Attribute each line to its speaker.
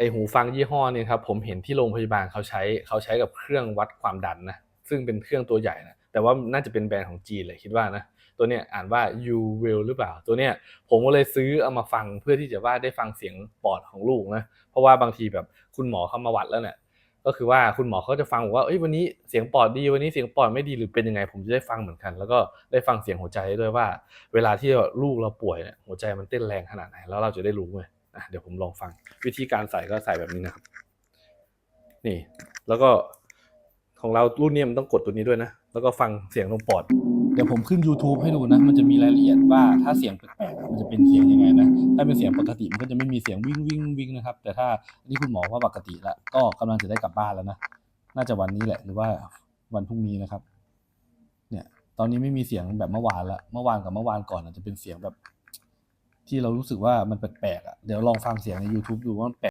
Speaker 1: ไอหูฟังยี่ห้อเนี่ยครับผมเห็นที่โรงพยาบาลเขาใช้เขาใช้กับเครื่องวัดความดันนะซึ่งเป็นเครื่องตัวใหญ่นะแต่ว่าน่าจะเป็นแบรนด์ของจีนเลยคิดว่านะตัวเนี้ยอ่านว่า U Well หรือเปล่า ตัวเนี้ยผมก็เลยซื้อเอามาฟังเพื่อที่จะว่าได้ฟังเสียงปอดของลูกนะเพราะว่าบางทีแบบคุณหมอเข้ามาวัดแล้วเนี่ยก็คือว่าคุณหมอเขาจะฟังว่าเอ้ยวันนี้เสียงปอดดีวันนี้เสียงปอดไม่ดีหรือเป็นยังไง ผมจะได้ฟังเหมือนกัน แล้วก็ได้ฟังเสียงหัวใจด้วยว่า เวลาที่ลูกเราป่วยเนี่ยหัวใจมันเต้นแรงขนาดไหนแล้วเราจะได้รู้ไง เดี๋ยวผมลองฟัง วิธีการใส่ก็ใส่แบบนี้นะครับ นี่ แล้วก็ของเรารุ่นนี้มันต้องกดตัวนี้ด้วยนะ แล้วก็ฟังเสียงลมปอด
Speaker 2: เดี๋ยวผมขึ้น YouTube ให้ดูนะ มันจะมีรายละเอียดว่าถ้าเสียงแปลกๆมันจะเป็นเสียงยังไงนะ ถ้าเป็นเสียงปกติมันก็จะไม่มีเสียงวิ่งวิ่งวิ่งนะครับ แต่ถ้านนี้คุณหมอว่าปกติแล้วก็กำลังจะได้กลับบ้านแล้วนะ น่าจะวันนี้แหละหรือว่าวันพรุ่งนี้นะครับ เนี่ย ตอนนี้ไม่มีเสียงแบบเมื่อวานละ เมื่อวานกับเมื่อวานก่อนอาจจะเป็นเสียงแบบ ที่เรารู้สึกว่ามันแปลกๆอะเดี๋ยวลองฟังเสียงใน YouTube ดูว่ามันแปลก